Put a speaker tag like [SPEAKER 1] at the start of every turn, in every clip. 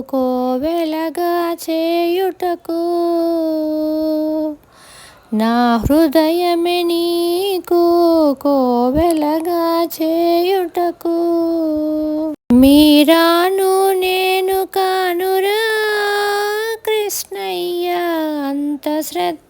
[SPEAKER 1] నీకు కోవెలగా చేయుటకు నా హృదయమే నీకు కోవెలగా చేయుటకు. మీరాను నేను కానురా కృష్ణయ్య అంత శ్రద్ధ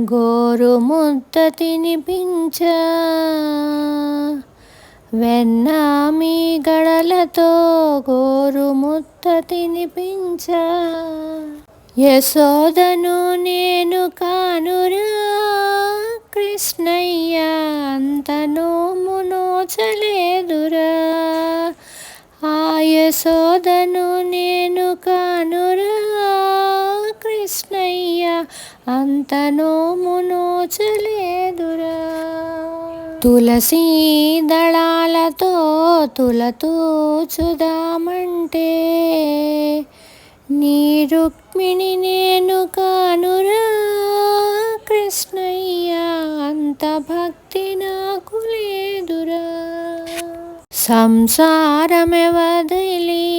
[SPEAKER 1] గోరు ముద్ద తినిపించ వెన్నామి గడలతో గోరు ముద్ద తినిపించ యశోదను నేను కానురా. కృష్ణయ్య అంత నోము నోచలేదురా ఆ యశోదను నేను కానురా. కృష్ణ అంత నోము తులసీ దళాలతో తులతూచుదామంటే నీ రుక్మిణి నేను కానురా. కృష్ణయ్య అంత భక్తి నాకు లేదురా. సంసారమే వదిలి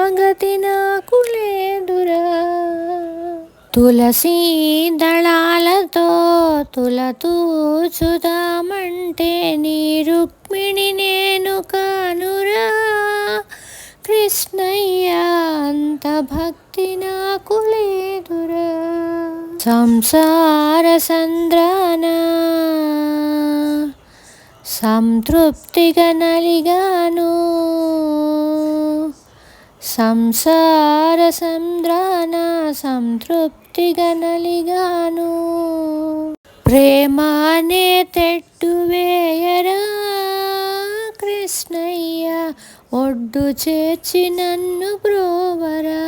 [SPEAKER 1] తులసీ దళాలతో తులతూచుదామంటే నీ రుక్మిణి నేను కానురా. కృష్ణయ్య అంత భక్తి నాకు లేదురా. సంసార సంద్రాన సంతృప్తిగా నలిగాను. సంసార సంద్రాన సంతృప్తి తిగనలిగాను ప్రేమానే తెట్టు వేయరా కృష్ణయ్య ఒడ్డు చేర్చి నన్ను బ్రోవరా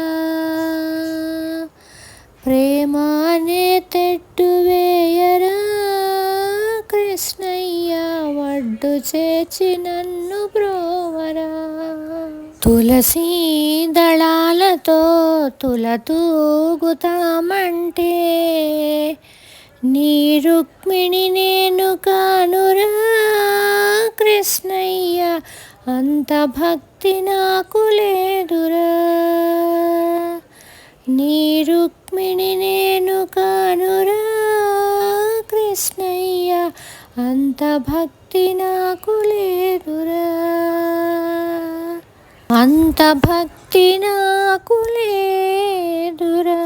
[SPEAKER 1] ప్రేమానే తెట్టు వేయరా కృష్ణయ్య ఒడ్డు చేర్చి నన్ను బ్రోవరా తులసీ దళాలతో తులతూగుతామంటే నీ రుక్మిణి నేను కానురా కృష్ణయ్య అంత భక్తి నాకు లేదురా. నీ రుక్మిణి నేను కానురా కృష్ణయ్య అంత భక్తి నాకు లేదురా. అంత భక్తి నాకు లేదురా.